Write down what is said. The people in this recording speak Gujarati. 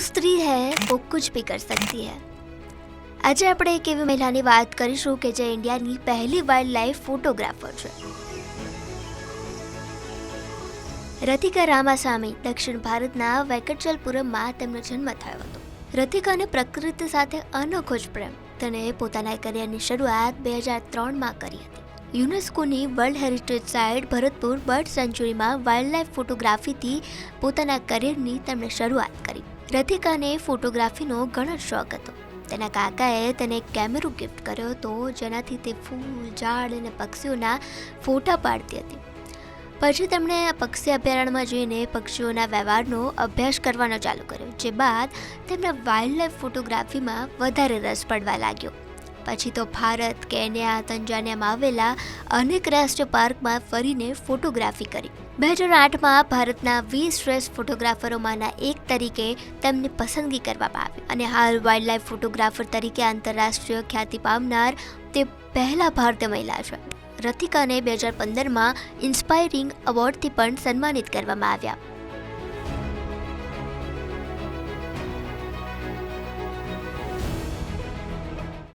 સ્ત્રી હૈ વો કુછ ભી કર સકતી હૈ આજે આપણે એક એવી મહિલાની વાત કરીશું કે જે ઇન્ડિયાની પહેલી વાઇલ્ડ લાઇફ ફોટોગ્રાફર છે રથિકા રામાસ્વામી દક્ષિણ ભારતના વેંકટચલપુરમમાં તેમનો જન્મ થયો હતો। રથિકાને પ્રકૃતિ સાથે અનોખો જ પ્રેમ, તેણે પોતાના કરિયરની શરૂઆત બે હજાર ત્રણમાં કરી હતી। યુનેસ્કોની world heritage site Bharatpur bird સેન્ચુરીમાં wild life ફોટોગ્રાફીથી પોતાના કરિયરની તેમણે શરૂઆત કરી। રતિકાને ફોટોગ્રાફીનો ઘણો શોખ હતો. તેના કાકાએ તેને એક કેમેરો ગિફ્ટ કર્યો હતો, જેનાથી તે ફૂલ, ઝાડ અને પક્ષીઓના ફોટા પાડતી હતી. પછી તેમણે પક્ષી અભયારણ્યમાં જઈને પક્ષીઓના વ્યવહારનો અભ્યાસ કરવાનો ચાલુ કર્યો, જે બાદ તેમને વાઇલ્ડ લાઈફ ફોટોગ્રાફીમાં વધારે રસ પડવા લાગ્યો. પછી તો ભારત, કેન્યા તંજાનિયામાં આવેલા અનેક રાષ્ટ્રીય પાર્કમાં ફરીને ફોટોગ્રાફી કરી. બે હજાર આઠમાં ભારતના વીસ શ્રેષ્ઠ ફોટોગ્રાફરોમાંના એક તરીકે તેમની પસંદગી કરવામાં આવી અને હાલ વાઇલ્ડલાઇફ ફોટોગ્રાફર તરીકે આંતરરાષ્ટ્રીય ખ્યાતિ પામનાર તે પહેલા ભારતીય મહિલા છે. રતિકાને બે હજાર પંદરમાં ઇન્સ્પાયરિંગ એવોર્ડથી પણ સન્માનિત કરવામાં આવ્યા.